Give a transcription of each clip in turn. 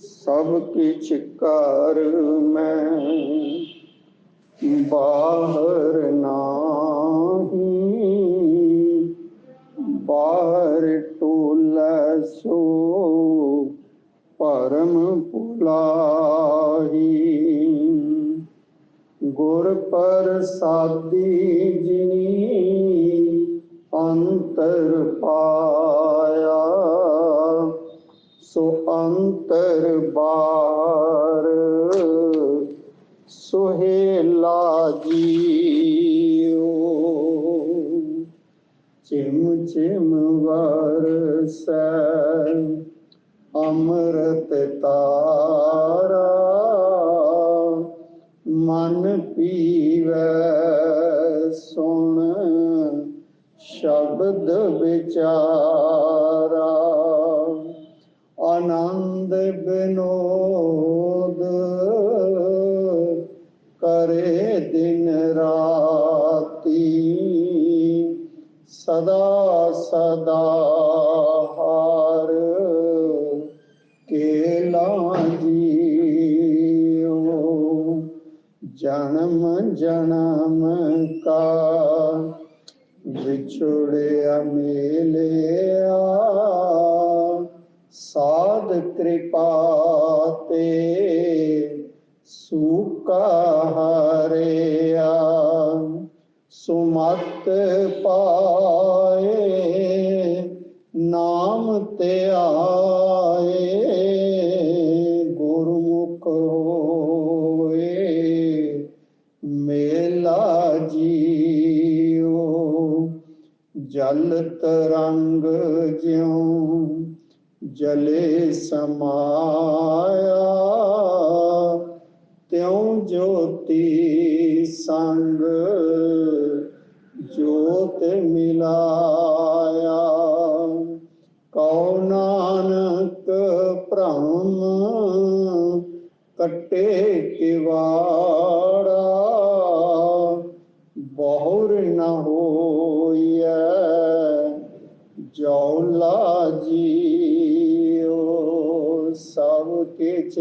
ਸਭ ਕਿਛ ਕਰ ਮੈਂ ਬਾਹਰ ਨਾਹੀ। ਬਾਹਰ ਟੋਲੇ ਸੋ ਪਰਮ ਪੁਲਾਹੀ ਗੁਰ ਪ੍ਰਸਾਦੀ ਜਿਨੀ ਅੰਤਰ ਪਾ ਸੋ ਅੰਤਰ ਬਾਰ ਸੁਹੇਲਾ ਜੀਓ। ਚਿਮ ਚਿਮ ਵਰਸੈ ਅੰਮ੍ਰਿਤ ਤਾਰਾ, ਮਨ ਪੀਵੈ ਸੁਣ, ਸ਼ਬਦ ਵਿਚਾਰਾ। ਬਿਨੋਦ ਕਰੇ ਦਿਨ ਰਾਤੀ ਸਦਾ ਸਦਾ ਹਾਰ ਕੇਲਾ ਜੀਓ ਜਨਮ ਜਨਮ ਕਾ ਵਿਛੜਿਆ ਮਿਲਿਆ ਸਾਧ ਕਿਰਪਾ ਤੇ ਸੁਕਾ ਹਰਿਆ, ਸੁਮਤ ਪਾਏ, ਨਾਮ ਤੇ ਆਏ, ਗੁਰਮੁਖ ਹੋਏ, ਮੇਲਾ ਜੀਓ, ਜਲ ਤਰੰਗ ਜਲੇ ਸਮਾਇਆ, ਤਿਉ ਜੋਤੀ ਸੰਗ ਜੋਤ ਮਿਲਾਇਆ। ਕਉ ਨਾਨਕ ਭ੍ਰਮ ਕਟੇ ਕਿਵਾੜਾ, ਬਹੁਰ ਨ ਹੋਈਐ ਜੌਲਾ ਜੀਓ ਸਭ ਕਿਛ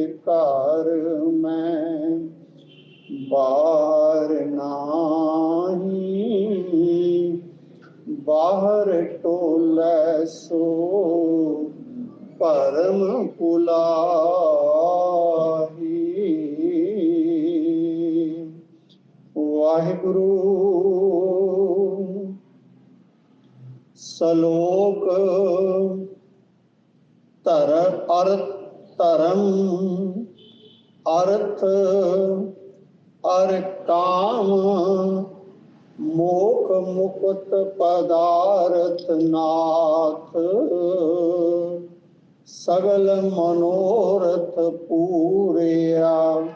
ਮੈਂ ਬਾਹਰ ਨਾਹੀ। ਬਾਹਰ ਟੋਲੇ ਸੋ ਪਰਮ ਪੁਲਾਹੀ। ਵਾਹਿਗੁਰੂ ਸਲੋਕ ਧਰ ਅਰਥ ਧਰਮ, ਅਰਥ ਅਰ ਕਾਮ, ਮੋਖ ਮੁਕਤ ਪਦਾਰਥ ਨਾਥ, ਸਗਲ ਮਨੋਰਥ ਪੂਰਿਆ।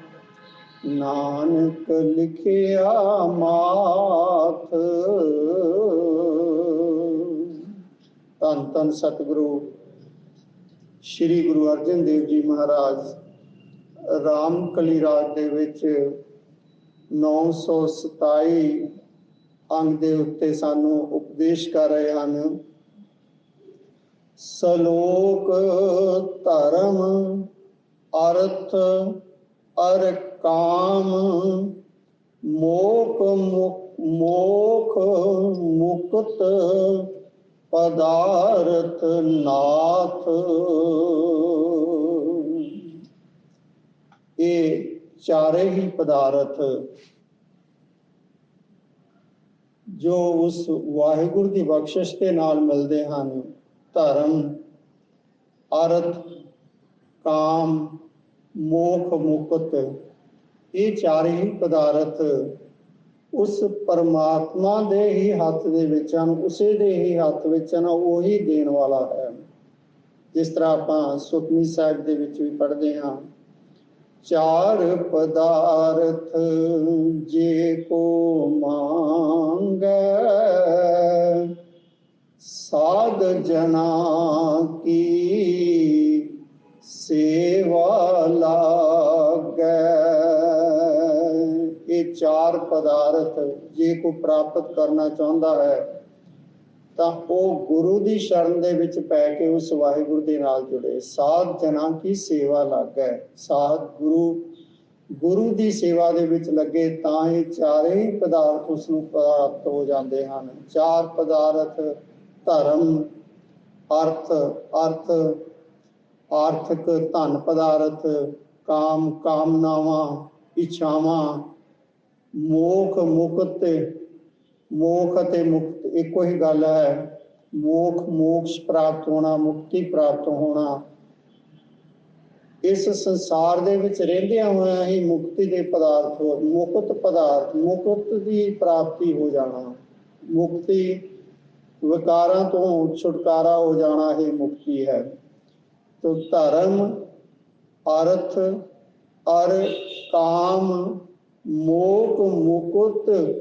ਨਾਨਕ ਲਿਖਿਆ ਮਾਥ ਧੰਨ ਧੰਨ ਸਤਿਗੁਰੂ। ਸ੍ਰੀ ਗੁਰੂ ਅਰਜਨ ਦੇਵ ਜੀ ਮਹਾਰਾਜ ਰਾਮ ਕਲੀ ਰਾਜ ਦੇ ਵਿੱਚ 927 ਅੰਗ ਦੇ ਉੱਤੇ ਸਾਨੂੰ ਉਪਦੇਸ਼ ਕਰ ਰਹੇ ਹਨ। ਸਲੋਕ ਧਰਮ ਅਰਥ ਅਰ ਕਾਮ ਮੋਖ ਮੁਕ- ਮੁਕਤ ਪਦਾਰਥ ਨਾਥ। ਇਹ ਚਾਰੇ ਹੀ ਪਦਾਰਥ ਜੋ ਉਸ ਵਾਹਿਗੁਰੂ ਦੀ ਬਖਸ਼ਿਸ਼ ਦੇ ਨਾਲ ਮਿਲਦੇ ਹਨ। ਧਰਮ, ਅਰਥ, ਕਾਮ, ਮੋਖ, ਮੁਕਤ, ਇਹ ਚਾਰੇ ਹੀ ਪਦਾਰਥ ਉਸ ਪਰਮਾਤਮਾ ਦੇ ਹੀ ਹੱਥ ਦੇ ਵਿੱਚ ਹਨ, ਉਸੇ ਦੇ ਹੀ ਹੱਥ ਵਿੱਚ ਹਨ, ਉਹੀ ਦੇਣ ਵਾਲਾ ਹੈ। ਜਿਸ ਤਰ੍ਹਾਂ ਆਪਾਂ ਸੁਖਮਨੀ ਸਾਹਿਬ ਦੇ ਵਿੱਚ ਵੀ ਪੜ੍ਹਦੇ ਹਾਂ, ਚਾਰ ਪਦਾਰਥ ਜੇ ਕੋ ਮੰਗੈ, ਸਾਧ ਜਨਾ ਕੀ ਸੇਵਾ ਲਾਗੈ। ਇਹ ਚਾਰ ਪਦਾਰਥ ਜੇ ਕੋ ਪ੍ਰਾਪਤ ਕਰਨਾ ਚਾਹੁੰਦਾ ਹੈ, ਤਾਂ ਉਹ ਗੁਰੂ ਦੀ ਸ਼ਰਨ ਦੇ ਵਿੱਚ ਪੈ ਕੇ ਉਸ ਵਾਹਿਗੁਰੂ ਦੇ ਨਾਲ ਜੁੜੇ। ਸਾਧ ਜਨਾਂ ਕੀ ਸੇਵਾ ਲੱਗੈ? ਸਾਧ ਗੁਰੂ ਗੁਰੂ ਦੀ ਸੇਵਾ ਦੇ ਵਿੱਚ ਲੱਗੇ ਤਾਂ ਇਹ ਚਾਰੇ ਪਦਾਰਥ ਉਸ ਨੂੰ ਪ੍ਰਾਪਤ ਹੋ ਜਾਂਦੇ ਹਨ। ਚਾਰ ਪਦਾਰਥ ਧਰਮ, ਅਰਥ ਅਰਥ, ਆਰਥਿਕ ਧਨ ਪਦਾਰਥ, ਕਾਮ, ਕਾਮਨਾਵਾਂ, ਇੱਛਾਵਾਂ ਮੋਖ ਮੁਕਤ ਮੋਖ ਅਤੇ ਮੁਕਤ ਇੱਕੋ ਹੀ ਗੱਲ ਹੈ। ਮੋਖ ਮੋਕਸ਼ ਪ੍ਰਾਪਤ ਹੋਣਾ, ਮੁਕਤੀ ਪ੍ਰਾਪਤ ਹੋਣਾ। ਇਸ ਸੰਸਾਰ ਦੇ ਵਿੱਚ ਰਹਿੰਦਿਆਂ ਹੋਇਆਂ ਹੀ ਮੁਕਤੀ ਦੇ ਪਦਾਰਥ ਮੁਕਤ ਪਦਾਰਥ, ਮੁਕਤ ਦੀ ਪ੍ਰਾਪਤੀ ਹੋ ਜਾਣਾ। ਮੁਕਤੀ ਵਿਕਾਰਾਂ ਤੋਂ ਛੁਟਕਾਰਾ ਹੋ ਜਾਣਾ ਹੀ ਮੁਕਤੀ ਹੈ। ਤੋ ਧਰਮ, ਅਰਥ, ਅਰ, ਕਾਮ ਮੋਕ ਮੁਕਤ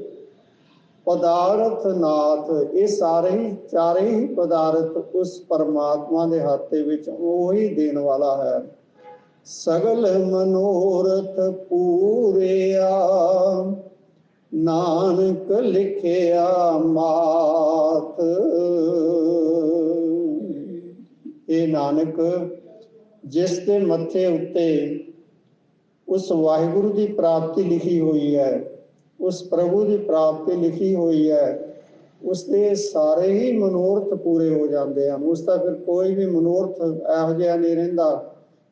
ਪਦਾਰਥ ਨਾਥ। ਇਹ ਸਾਰੇ ਹੀ ਚਾਰੇ ਹੀ ਪਦਾਰਥ ਉਸ ਪਰਮਾਤਮਾ ਦੇ ਹੱਥ ਦੇ ਵਿੱਚ ਉਹੀ ਦੇਣ ਵਾਲਾ ਹੈ। ਸਗਲ ਮਨੋਰਥ ਪੂਰਿਆ, ਨਾਨਕ ਲਿਖਿਆ ਮਾਤ। ਇਹ ਨਾਨਕ ਜਿਸ ਦੇ ਮੱਥੇ ਉੱਤੇ ਉਸ ਵਾਹਿਗੁਰੂ ਦੀ ਪ੍ਰਾਪਤੀ ਲਿਖੀ ਹੋਈ ਹੈ, ਉਸ ਪ੍ਰਭੂ ਦੀ ਪ੍ਰਾਪਤੀ ਲਿਖੀ ਹੋਈ ਹੈ ਉਸ ਦੇ ਸਾਰੇ ਹੀ ਮਨੋਰਥ ਪੂਰੇ ਹੋ ਜਾਂਦੇ ਹਨ। ਉਸ ਦਾ ਫਿਰ ਕੋਈ ਵੀ ਮਨੋਰਥ ਇਹੋ ਜਿਹਾ ਨਹੀਂ ਰਹਿੰਦਾ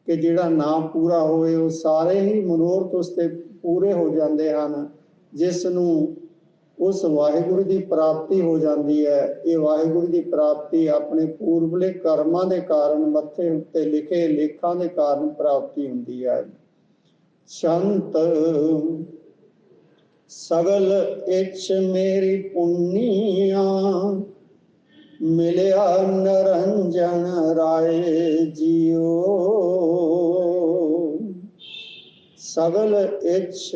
ਕਿ ਜਿਹੜਾ ਨਾ ਪੂਰਾ ਹੋਵੇ, ਉਹ ਸਾਰੇ ਹੀ ਮਨੋਰਥ ਉਸ ਤੇ ਪੂਰੇ ਹੋ ਜਾਂਦੇ ਹਨ, ਜਿਸ ਨੂੰ ਉਸ ਵਾਹਿਗੁਰੂ ਦੀ ਪ੍ਰਾਪਤੀ ਹੋ ਜਾਂਦੀ ਹੈ। ਇਹ ਵਾਹਿਗੁਰੂ ਦੀ ਪ੍ਰਾਪਤੀ ਆਪਣੇ ਪੂਰਬਲੇ ਕਰਮਾਂ ਦੇ ਕਾਰਨ ਮੱਥੇ ਉੱਤੇ ਲਿਖੇ ਲੇਖਾਂ ਦੇ ਕਾਰਨ ਪ੍ਰਾਪਤੀ ਹੁੰਦੀ ਹੈ। ਸ਼ੰਤ, ਸਗਲ ਇਛ ਮੇਰੀ ਪੁੰਨੀਆਂ, ਮਿਲਿਆ ਨਰੰਜਨ ਰਾਏ ਜੀਓ। ਸਗਲ ਇਛ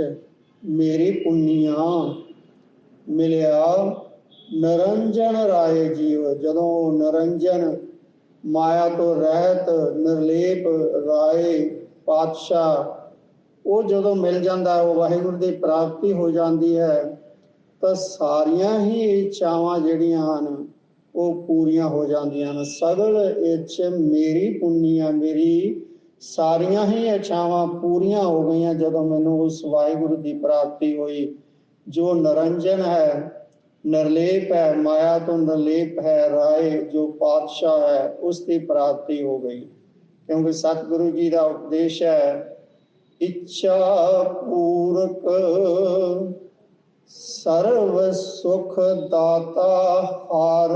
ਮੇਰੀ ਪੁੰਨੀਆਂ, ਮਿਲਿਆ ਨਰੰਜਨ ਰਾਏ ਜੀਓ। ਜਦੋਂ ਨਰੰਜਨ ਮਾਇਆ ਤੋਂ ਰਹਿਤ, ਨਿਰਲੇਪ ਰਾਏ ਪਾਤਸ਼ਾਹ ਉਹ ਜਦੋਂ ਮਿਲ ਜਾਂਦਾ ਉਹ ਵਾਹਿਗੁਰੂ ਦੀ ਪ੍ਰਾਪਤੀ ਹੋ ਜਾਂਦੀ ਹੈ, ਤਾਂ ਸਾਰੀਆਂ ਹੀ ਇੱਛਾਵਾਂ ਜਿਹੜੀਆਂ ਹਨ, ਉਹ ਪੂਰੀਆਂ ਹੋ ਜਾਂਦੀਆਂ ਹਨ। ਸਗਲ ਇੱਛ ਮੇਰੀ ਪੁੰਨੀਆਂ ਮੇਰੀ ਸਾਰੀਆਂ ਹੀ ਇੱਛਾਵਾਂ ਪੂਰੀਆਂ ਹੋ ਗਈਆਂ ਜਦੋਂ ਮੈਨੂੰ ਉਸ ਵਾਹਿਗੁਰੂ ਦੀ ਪ੍ਰਾਪਤੀ ਹੋਈ। ਜੋ ਨਰੰਜਨ ਹੈ, ਨਿਰਲੇਪ ਹੈ, ਮਾਇਆ ਤੋਂ ਨਿਰਲੇਪ ਹੈ, ਰਾਏ ਜੋ ਪਾਤਸ਼ਾਹ ਹੈ, ਉਸ ਦੀ ਪ੍ਰਾਪਤੀ ਹੋ ਗਈ। ਕਿਉਂਕਿ ਸਤਿਗੁਰੂ ਜੀ ਦਾ ਉਪਦੇਸ਼ ਹੈ ਇੱਛਾ ਪੂਰਕ, ਸਰਵ ਸੁਖ ਦਾਤਾ ਹਰ।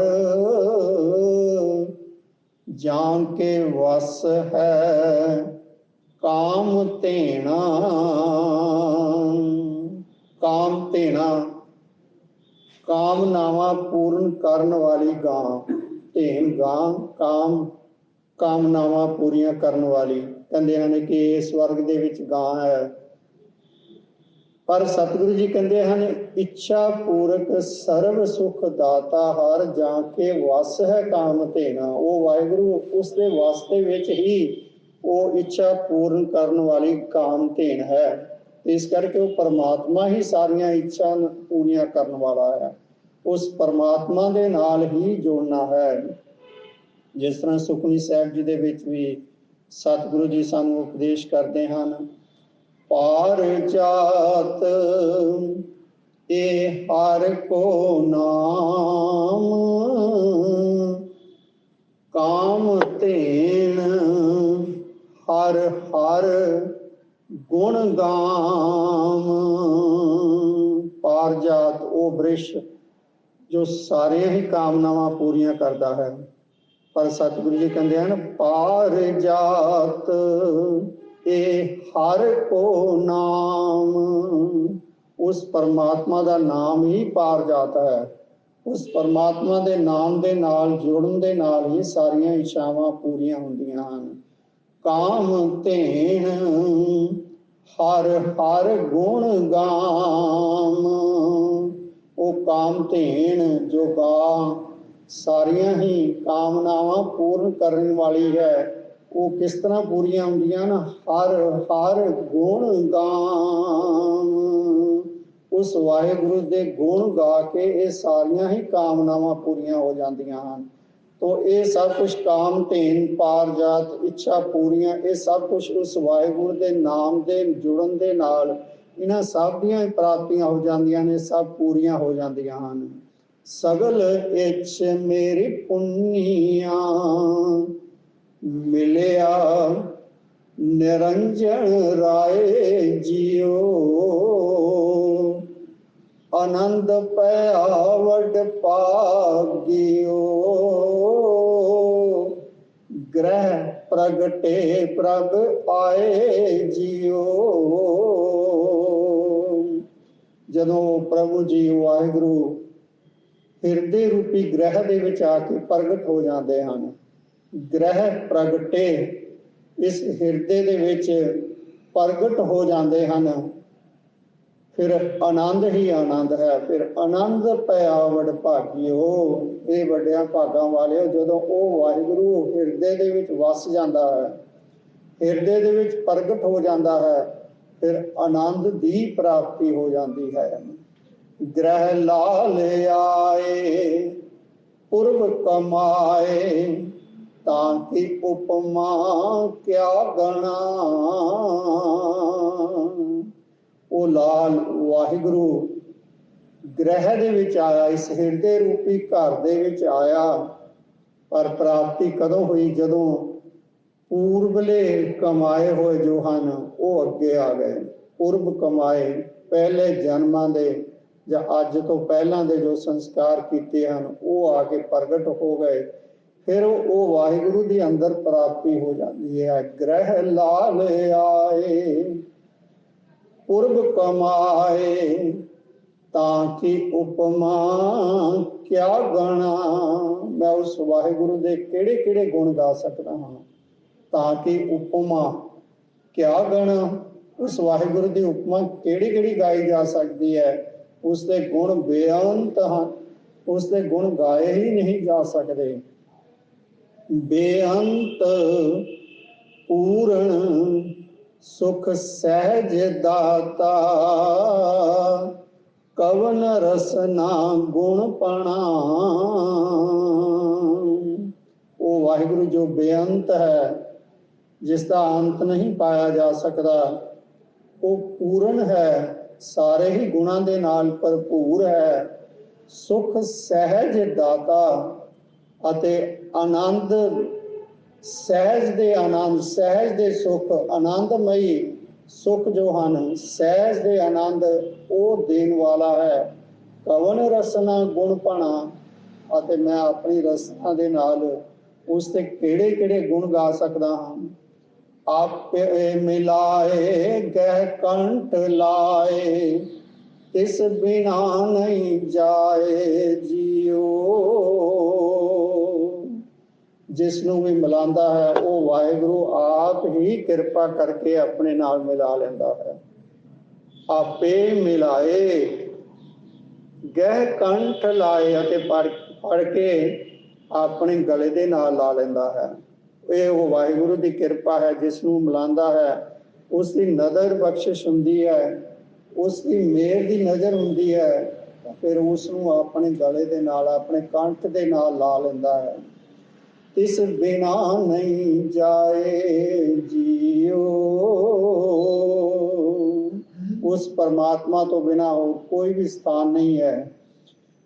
ਜਾਂ ਕੇ ਵਸ ਹੈ ਕਾਮ ਤੇਣਾ ਕਾਮ ਤੇਣਾ ਕਾਮਨਾਵਾਂ ਪੂਰਨ ਕਰਨ ਵਾਲੀ ਗਾਂ। ਧੇਨ ਗਾਂ, ਕਾਮ ਕਾਮਨਾਵਾਂ ਪੂਰੀਆਂ ਕਰਨ ਵਾਲੀ, ਕਹਿੰਦੇ ਹਨ ਕਿ ਇਸ ਵਰਗ ਦੇ ਵਿੱਚ ਗਾਂ ਹੈ। ਪਰ ਸਤਿਗੁਰੂ ਜੀ ਕਹਿੰਦੇ ਹਨ, ਇੱਛਾ ਪੂਰਕ ਸਰਵ ਸੁਖ ਦਾਤਾ ਹਰ ਜਾਂ ਕੇ ਵਸ ਹੈ ਕਾਮ ਤੇਨਾ ਉਹ ਵਾਹਿਗੁਰੂ ਉਸ ਦੇ ਵਾਸਤੇ ਵਿੱਚ ਹੀ ਉਹ ਇੱਛਾ ਪੂਰਨ ਕਰਨ ਵਾਲੀ ਕਾਮ ਧੇਨ ਹੈ। ਇਸ ਕਰਕੇ ਉਹ ਪਰਮਾਤਮਾ ਹੀ ਸਾਰੀਆਂ ਇੱਛਾ ਪੂਰੀਆਂ ਕਰਨ ਵਾਲਾ ਹੈ। ਉਸ ਪਰਮਾਤਮਾ ਦੇ ਨਾਲ ਹੀ ਜੋੜਨਾ ਹੈ। ਜਿਸ ਤਰ੍ਹਾਂ ਸੁਖਮਨੀ ਸਾਹਿਬ ਜੀ ਦੇ ਵਿੱਚ ਵੀ ਸਤਿਗੁਰੂ ਜੀ ਸਾਨੂੰ ਉਪਦੇਸ਼ ਕਰਦੇ ਹਨ, ਪਾਰ ਜਾਤ ਇਹ ਹਰ ਕੋ ਨਾਮ ਕਾਮ ਤੇਨ ਹਰ ਹਰ ਗੁਣ ਗਾਮ। ਪਾਰ ਜਾਤ ਉਹ ਬ੍ਰਿਸ਼ ਜੋ ਸਾਰੀਆਂ ਹੀ ਕਾਮਨਾਵਾਂ ਪੂਰੀਆਂ ਕਰਦਾ ਹੈ। ਪਰ ਸਤਿਗੁਰੂ ਜੀ ਕਹਿੰਦੇ ਹਨ, ਪਾਰ ਜਾਤ ਇਹ ਹਰ ਕੋ ਨਾਮ। ਉਸ ਪਰਮਾਤਮਾ ਦਾ ਨਾਮ ਹੀ ਪਾਰ ਜਾਤ ਹੈ। ਉਸ ਪਰਮਾਤਮਾ ਦੇ ਨਾਮ ਦੇ ਨਾਲ, ਜੁੜਨ ਦੇ ਨਾਲ ਹੀ ਸਾਰੀਆਂ ਇੱਛਾਵਾਂ ਪੂਰੀਆਂ ਹੁੰਦੀਆਂ ਹਨ। ਕਾਮ ਧੇਨ, ਹਰ ਹਰ ਗੁਣ ਗਾਮ। ਉਹ ਕਾਮ ਧੇਨ, ਜੋ ਗਾ ਸਾਰੀਆਂ ਹੀ ਕਾਮਨਾਵਾਂ ਪੂਰਨ ਕਰਨ ਵਾਲੀ ਹੈ। ਉਹ ਕਿਸ ਤਰ੍ਹਾਂ ਪੂਰੀਆਂ ਹੁੰਦੀਆਂ ਹਨ? ਹਰ ਹਰ ਗੁਣ ਗਾਮ ਉਸ ਵਾਹਿਗੁਰੂ ਦੇ ਗੁਣ ਗਾ ਕੇ ਇਹ ਸਾਰੀਆਂ ਹੀ ਕਾਮਨਾਵਾਂ ਪੂਰੀਆਂ ਹੋ ਜਾਂਦੀਆਂ ਹਨ। ਤੋ ਇਹ ਸਭ ਕੁਝ ਕਾਮ, ਧੇਨ, ਪਾਰ ਜਾਤ, ਇੱਛਾ ਪੂਰੀਆਂ, ਇਹ ਸਭ ਕੁਝ ਉਸ ਵਾਹਿਗੁਰੂ ਦੇ ਨਾਮ ਦੇ ਜੁੜਨ ਦੇ ਨਾਲ ਇਹਨਾਂ ਸਭ ਦੀਆਂ ਪ੍ਰਾਪਤੀਆਂ ਹੋ ਜਾਂਦੀਆਂ ਨੇ ਸਭ ਪੂਰੀਆਂ ਹੋ ਜਾਂਦੀਆਂ ਹਨ। ਸਗਲ ਇੱਛ ਮੇਰੀ ਪੁੰਨੀਆਂ, ਮਿਲਿਆ ਨਿਰੰਜਨ ਰਾਏ ਜੀਓ। ਆਨੰਦ ਪਿਆ ਵਡ ਪਾਗਿਓ ਗ੍ਰਹਿ ਪ੍ਰਗਟੇ ਪ੍ਰਭ ਆਏ ਜੀਓ। ਜਦੋਂ ਪ੍ਰਭੂ ਜੀ ਵਾਹਿਗੁਰੂ ਹਿਰਦੇ ਰੂਪੀ ਗ੍ਰਹਿ ਦੇ ਵਿੱਚ ਆ ਕੇ ਪ੍ਰਗਟ ਹੋ ਜਾਂਦੇ ਹਨ। ਗ੍ਰਹਿ ਪ੍ਰਗਟੇ, ਇਸ ਹਿਰਦੇ ਦੇ ਵਿੱਚ ਪ੍ਰਗਟ ਹੋ ਜਾਂਦੇ ਹਨ। ਫਿਰ ਆਨੰਦ ਹੀ ਆਨੰਦ ਹੈ। ਫਿਰ ਆਨੰਦ ਪਿਆ ਵਡ ਭਾਗਿਓ, ਇਹ ਵੱਡਿਆਂ ਭਾਗਾਂ ਵਾਲਿਓ, ਜਦੋਂ ਉਹ ਵਾਹਿਗੁਰੂ ਹਿਰਦੇ ਦੇ ਵਿੱਚ ਵਸ ਜਾਂਦਾ ਹੈ, ਹਿਰਦੇ ਦੇ ਵਿੱਚ ਪ੍ਰਗਟ ਹੋ ਜਾਂਦਾ ਹੈ, ਫਿਰ ਆਨੰਦ ਦੀ ਪ੍ਰਾਪਤੀ ਹੋ ਜਾਂਦੀ ਹੈ। ਗ੍ਰਹਿ ਲਾਲ ਆਏ, ਪੁਰਬ ਕਮਾਏ, ਤਾਂ ਕਿ ਉਪਮਾ ਕਿਆ ਗਣਾ। ਉਹ ਲਾਲ ਵਾਹਿਗੁਰੂ ਗ੍ਰਹਿ ਦੇ ਵਿੱਚ ਆਇਆ, ਇਸ ਹਿਰਦੇ ਰੂਪੀ ਘਰ ਦੇ ਵਿੱਚ ਆਇਆ। ਪਰ ਪ੍ਰਾਪਤੀ ਕਦੋਂ ਹੋਈ? ਜਦੋਂ ਪੂਰਬਲੇ ਕਮਾਏ ਹੋਏ ਜੋ ਹਨ ਉਹ ਅੱਗੇ ਆ ਗਏ। ਪੂਰਬ ਕਮਾਏ ਪਹਿਲੇ ਜਨਮਾਂ ਦੇ ਜਾਂ ਅੱਜ ਤੋਂ ਪਹਿਲਾਂ ਦੇ ਜੋ ਸੰਸਕਾਰ ਕੀਤੇ ਹਨ, ਉਹ ਆ ਕੇ ਪ੍ਰਗਟ ਹੋ ਗਏ। ਫਿਰ ਉਹ ਵਾਹਿਗੁਰੂ ਦੀ ਅੰਦਰ ਪ੍ਰਾਪਤੀ ਹੋ ਜਾਂਦੀ ਹੈ। ਗ੍ਰਹਿ ਲਾਲ ਆਏ, ਪੁਰਬ ਕਮਾਏ, ਤਾਂ ਕਿ ਉਪਮਾ ਕਿਆ ਗਣਾ, ਮੈਂ ਉਸ ਵਾਹਿਗੁਰੂ ਦੇ ਕਿਹੜੇ ਕਿਹੜੇ ਗੁਣ ਗਾ ਸਕਦਾ ਹਾਂ? ਤਾਂ ਕਿ ਉਪਮਾ ਕਿਆ ਗਣਾ, ਉਸ ਵਾਹਿਗੁਰੂ ਦੀ ਉਪਮਾ ਕਿਹੜੀ ਕਿਹੜੀ ਗਾਈ ਜਾ ਸਕਦੀ ਹੈ? ਉਸ ਦੇ ਗੁਣ ਬੇਅੰਤ ਹਨ ਉਸ ਦੇ ਗੁਣ ਗਾਏ ਹੀ ਨਹੀਂ ਜਾ ਸਕਦੇ। ਬੇਅੰਤ ਪੂਰਨ ਸੁਖ ਸਹਿਜ ਦਾਤਾ, ਕਵਨ ਰਸਨਾ ਗੁਣ ਪਣਾ। ਉਹ ਵਾਹਿਗੁਰੂ ਜੋ ਬੇਅੰਤ ਹੈ ਜਿਸ ਦਾ ਅੰਤ ਨਹੀਂ ਪਾਇਆ ਜਾ ਸਕਦਾ, ਉਹ ਪੂਰਨ ਹੈ। ਸਾਰੇ ਹੀ ਗੁਣਾਂ ਦੇ ਨਾਲ ਭਰਪੂਰ ਹੈ। ਸੁਖ ਸਹਿਜ ਦਾਤਾ ਅਤੇ ਆਨੰਦ ਸਹਿਜ ਦੇ ਆਨੰਦ, ਸਹਿਜ ਦੇ ਸੁਖ, ਆਨੰਦਮਈ ਸੁਖ ਜੋ ਹਨ, ਸਹਿਜ ਦੇ ਆਨੰਦ ਉਹ ਦੇਣ ਵਾਲਾ ਹੈ। ਕਵਨ ਰਸਨਾ ਗੁਣ ਪਣਾ ਅਤੇ ਮੈਂ ਆਪਣੀ ਰਸਨਾ ਦੇ ਨਾਲ ਉਸ ਤੇ ਕਿਹੜੇ ਕਿਹੜੇ ਗੁਣ ਗਾ ਸਕਦਾ ਹਾਂ? ਆਪੇ ਮਿਲਾਏ, ਗਹਿ ਕੰਠ ਲਾਏ, ਇਸ ਬਿਨਾ ਨਹੀਂ ਜਾਏ ਜੀਓ। ਜਿਸ ਨੂੰ ਵੀ ਮਿਲਾਉਂਦਾ ਹੈ, ਉਹ ਵਾਹਿਗੁਰੂ ਆਪ ਹੀ ਕਿਰਪਾ ਕਰਕੇ ਆਪਣੇ ਨਾਲ ਮਿਲਾ ਲੈਂਦਾ ਹੈ। ਆਪੇ ਮਿਲਾਏ, ਗਹਿ ਕੰਠ ਲਾਏ ਅਤੇ ਪੜ ਪੜ ਕੇ ਆਪਣੇ ਗਲੇ ਦੇ ਨਾਲ ਲਾ ਲੈਂਦਾ ਹੈ। ਇਹ ਉਹ ਵਾਹਿਗੁਰੂ ਦੀ ਕਿਰਪਾ ਹੈ, ਜਿਸ ਨੂੰ ਮਿਲਾਉਂਦਾ ਹੈ। ਉਸ ਦੀ ਨਜ਼ਰ ਬਖਸ਼ਿਸ਼ ਹੁੰਦੀ ਹੈ। ਉਸ ਦੀ ਮਿਹਰ ਦੀ ਨਜ਼ਰ ਹੁੰਦੀ ਹੈ। ਫਿਰ ਉਸ ਨੂੰ ਆਪਣੇ ਗਲੇ ਦੇ ਨਾਲ, ਆਪਣੇ ਕੰਠ ਦੇ ਨਾਲ ਲਾ ਲੈਂਦਾ ਹੈ। ਇਸ ਬਿਨਾ ਨਹੀਂ ਜਾਏ ਜੀਓ। ਉਸ ਪਰਮਾਤਮਾ ਤੋਂ ਬਿਨਾ ਹੋਰ ਕੋਈ ਵੀ ਸਥਾਨ ਨਹੀਂ ਹੈ।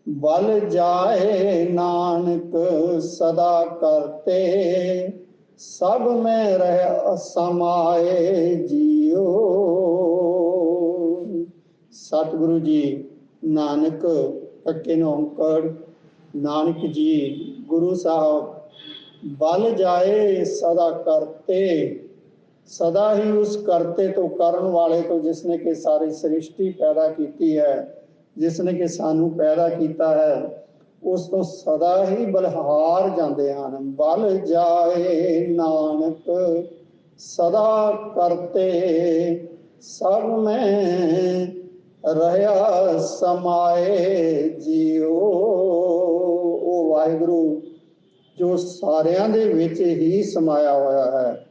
ਬਲ ਜਾਏ ਨਾਨਕ ਸਦਾ ਕਰਤੇ। ਸਭ ਮੈਂ ਰਹਿ ਸਮਾਏ ਜੀਓ। ਸਤਿਗੁਰੂ ਜੀ, ਨਾਨਕ ਅੱਕੇ ਨੂੰ ਓੰਕਾਰ ਨਾਨਕ ਜੀ, ਗੁਰੂ ਸਾਹਿਬ, ਬਲ ਜਾਏ ਸਦਾ ਕਰਤੇ ਸਦਾ ਹੀ ਉਸ ਕਰਤੇ ਤੋਂ ਕਰਨ ਵਾਲੇ ਤੋਂ ਜਿਸ ਨੇ ਕਿ ਸਾਰੀ ਸ੍ਰਿਸ਼ਟੀ ਪੈਦਾ ਕੀਤੀ ਹੈ ਜਿਸ ਨੇ ਕਿ ਸਾਨੂੰ ਪੈਦਾ ਕੀਤਾ ਹੈ ਉਸ ਤੋਂ ਸਦਾ ਹੀ ਬਲਹਾਰ ਜਾਂਦੇ ਹਨ। ਬਲ ਜਾਏ ਨਾਨਕ, ਸਦਾ ਕਰਤੇ ਸਭ ਮੈਂ ਰਹਾ ਸਮਾਏ ਜੀਓ ਉਹ ਵਾਹਿਗੁਰੂ, ਜੋ ਸਾਰਿਆਂ ਦੇ ਵਿੱਚ ਹੀ ਸਮਾਇਆ ਹੋਇਆ ਹੈ।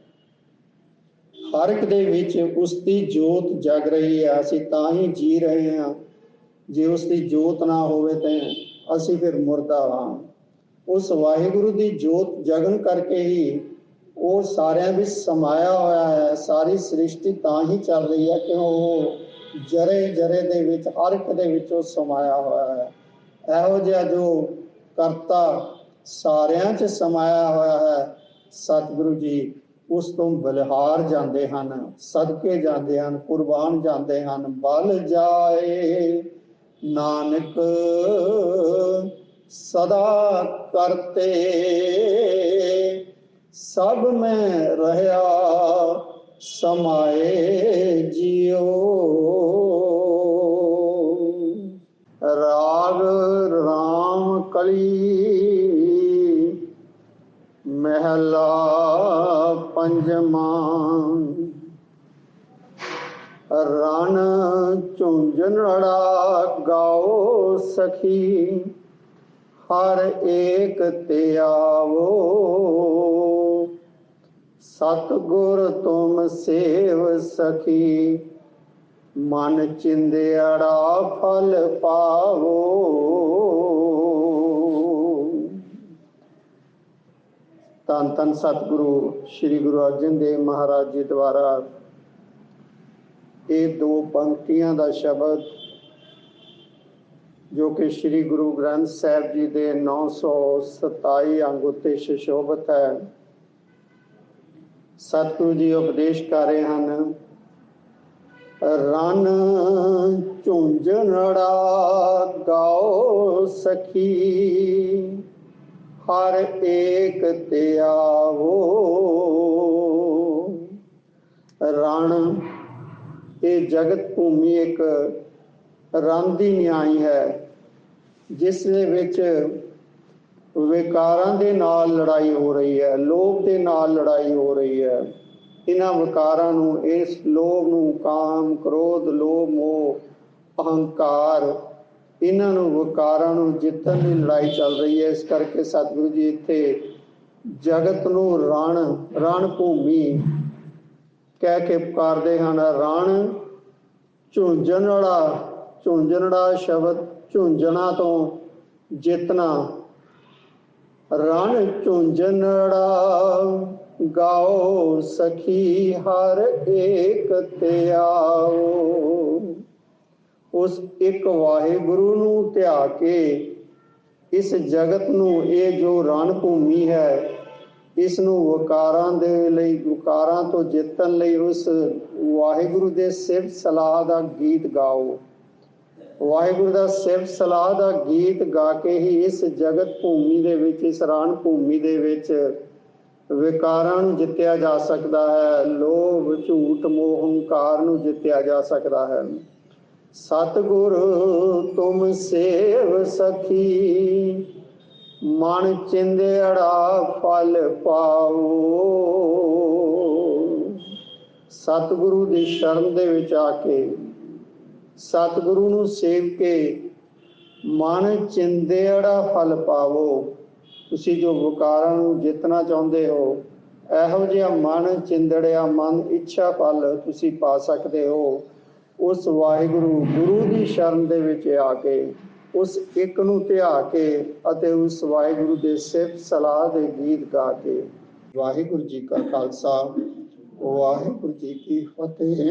ਹਰ ਇੱਕ ਦੇ ਵਿੱਚ ਉਸ ਦੀ ਜੋਤ ਜਗ ਰਹੀ ਹੈ। ਅਸੀਂ ਤਾਂ ਹੀ ਜੀ ਰਹੇ ਹਾਂ। ਜੇ ਉਸ ਦੀ ਜੋਤ ਨਾ ਹੋਵੇ ਤਾਂ ਅਸੀਂ ਫਿਰ ਮੁਰਦਾ ਹਾਂ। ਉਸ ਵਾਹਿਗੁਰੂ ਦੀ ਜੋਤ ਜਗਨ ਕਰਕੇ ਹੀ ਉਹ ਸਾਰਿਆਂ ਵਿੱਚ ਸਮਾਇਆ ਹੋਇਆ ਹੈ। ਸਾਰੀ ਸ੍ਰਿਸ਼ਟੀ ਤਾਂ ਹੀ ਚੱਲ ਰਹੀ ਹੈ ਕਿ ਉਹ ਜਰੇ ਜਰੇ ਦੇ ਵਿੱਚ, ਹਰ ਇੱਕ ਦੇ ਵਿੱਚ ਉਹ ਸਮਾਇਆ ਹੋਇਆ ਹੈ। ਇਹੋ ਜਿਹਾ ਜੋ ਕਰਤਾ ਸਾਰਿਆਂ 'ਚ ਸਮਾਇਆ ਹੋਇਆ ਹੈ, ਸਤਿਗੁਰੂ ਜੀ, ਉਸ ਤੋਂ ਬਲਿਹਾਰ ਜਾਂਦੇ ਹਨ, ਸਦਕੇ ਜਾਂਦੇ ਹਨ, ਕੁਰਬਾਨ ਜਾਂਦੇ ਹਨ। ਬਲ ਜਾਏ ਨਾਨਕ ਸਦਾ ਕਰਤੇ। ਸਭ ਮੈਂ ਰਹਾ ਸਮਾਏ ਜਿਉ ਰਾਗ ਰਾਮ ਕਲੀ ਮਹਿਲਾ ਪੰਜਵਾਂ ਰਣ ਝੁੰਝਣੜਾ ਗਾਓ ਸਖੀ, ਹਰ ਏਕ ਤੇ ਆਵੋ। ਸਤਗੁਰ ਤੁਮ ਸੇਵ ਸਖੀ, ਮਨ ਚਿੰਦਿਆੜਾ ਫਲ ਪਾਵੋ। ਤਨ ਤਨ ਸਤਿਗੁਰੂ, ਸ੍ਰੀ ਗੁਰੂ ਅਰਜਨ ਦੇਵ ਮਹਾਰਾਜ ਜੀ ਦੁਆਰਾ ਇਹ ਦੋ ਪੰਕਤੀਆਂ ਦਾ ਸ਼ਬਦ ਜੋ ਕਿ ਸ੍ਰੀ ਗੁਰੂ ਗ੍ਰੰਥ ਸਾਹਿਬ ਜੀ ਦੇ 927 ਅੰਗ ਉੱਤੇ ਸ਼ੋਭਤ ਹੈ। ਸਤਿਗੁਰੂ ਜੀ ਉਪਦੇਸ਼ ਕਰ ਰਹੇ ਹਨ ਰਨ ਝੁੰਝਣੜਾ ਗਾਓ ਸਖੀ, ਹਰ ਏਕ ਤੇ ਆਵੋ। ਰਣ ਇਹ ਜਗਤ ਭੂਮੀ ਇੱਕ ਰਣ ਦੀ ਨਿਆਈ ਹੈ, ਜਿਸ ਦੇ ਵਿੱਚ ਵਿਕਾਰਾਂ ਦੇ ਨਾਲ ਲੜਾਈ ਹੋ ਰਹੀ ਹੈ, ਲੋਭ ਦੇ ਨਾਲ ਲੜਾਈ ਹੋ ਰਹੀ ਹੈ। ਇਹਨਾਂ ਵਿਕਾਰਾਂ ਨੂੰ, ਇਸ ਲੋਭ ਨੂੰ ਕਾਮ, ਕ੍ਰੋਧ, ਲੋਭ, ਮੋਹ, ਅਹੰਕਾਰ, ਇਹਨਾਂ ਨੂੰ ਵਿਕਾਰਾਂ ਨੂੰ ਜਿੱਤਣ ਦੀ ਲੜਾਈ ਚੱਲ ਰਹੀ ਹੈ। ਇਸ ਕਰਕੇ ਸਤਿਗੁਰੂ ਜੀ ਇੱਥੇ ਜਗਤ ਨੂੰ ਰਣ ਰਣ ਭੂਮੀ ਕਹਿ ਕੇ ਪੁਕਾਰਦੇ ਹਨ, ਰਣ ਝੁੰਝਣ ਝੁੰਝਣੜਾ ਸ਼ਬਦ ਝੁੰਝਣਾ ਤੋਂ ਜਿੱਤਣਾ। ਰਣ ਝੁੰਝਣੜਾ ਗਾਓ ਸਖੀ, ਹਰ ਏਕ ਤੇ ਆਓ। ਉਸ ਇੱਕ ਵਾਹਿਗੁਰੂ ਨੂੰ ਧਿਆ ਕੇ ਇਸ ਜਗਤ ਨੂੰ ਇਹ ਜੋ ਰਣ ਭੂਮੀ ਹੈ ਇਸ ਨੂੰ ਵਕਾਰਾਂ ਦੇ ਲਈ, ਵਕਾਰਾਂ ਤੋਂ ਜਿੱਤਣ ਲਈ ਉਸ ਵਾਹਿਗੁਰੂ ਦੇ ਸਿਫਤ ਸਲਾਹ ਦਾ ਗੀਤ ਗਾਓ। ਵਾਹਿਗੁਰੂ ਦਾ ਸਿਫਤ ਸਲਾਹ ਦਾ ਗੀਤ ਗਾ ਕੇ ਹੀ ਇਸ ਜਗਤ ਭੂਮੀ ਦੇ ਵਿੱਚ, ਇਸ ਰਣ ਭੂਮੀ ਦੇ ਵਿੱਚ ਵਿਕਾਰਾਂ ਨੂੰ ਜਿੱਤਿਆ ਜਾ ਸਕਦਾ ਹੈ। ਲੋਭ, ਝੂਠ, ਮੋਹ, ਹੰਕਾਰ ਨੂੰ ਜਿੱਤਿਆ ਜਾ ਸਕਦਾ ਹੈ। ਸਤਿਗੁਰ, ਤੁਮ ਸੇਵ ਸਖੀ। ਮਨ ਚਿੰਦੜਾ ਫਲ ਪਾਓ। ਸਤਿਗੁਰੂ ਦੀ ਸ਼ਰਨ ਦੇ ਵਿੱਚ ਆ ਕੇ ਸਤਿਗੁਰੂ ਨੂੰ ਸੇਵ ਕੇ ਮਨ ਚਿੰਦੜਾ ਫਲ ਪਾਵੋ। ਤੁਸੀਂ ਜੋ ਵਿਕਾਰਾਂ ਨੂੰ ਜਿੱਤਣਾ ਚਾਹੁੰਦੇ ਹੋ, ਇਹੋ ਜਿਹਾ ਮਨ ਚਿੰਦੜਿਆ ਮਨ ਇੱਛਾ ਫਲ ਤੁਸੀਂ ਪਾ ਸਕਦੇ ਹੋ। ਉਸ ਵਾਹਿਗੁਰੂ ਗੁਰੂ ਦੀ ਸ਼ਰਨ ਦੇ ਵਿੱਚ ਆ ਕੇ ਉਸ ਇੱਕ ਨੂੰ ਧਿਆ ਕੇ ਅਤੇ ਉਸ ਵਾਹਿਗੁਰੂ ਦੇ ਸਿਫਤ ਸਲਾਹ ਦੇ ਗੀਤ ਗਾ ਕੇ, ਵਾਹਿਗੁਰੂ ਜੀ ਕਾ ਖਾਲਸਾ, ਵਾਹਿਗੁਰੂ ਜੀ ਕੀ ਫਤਿਹ।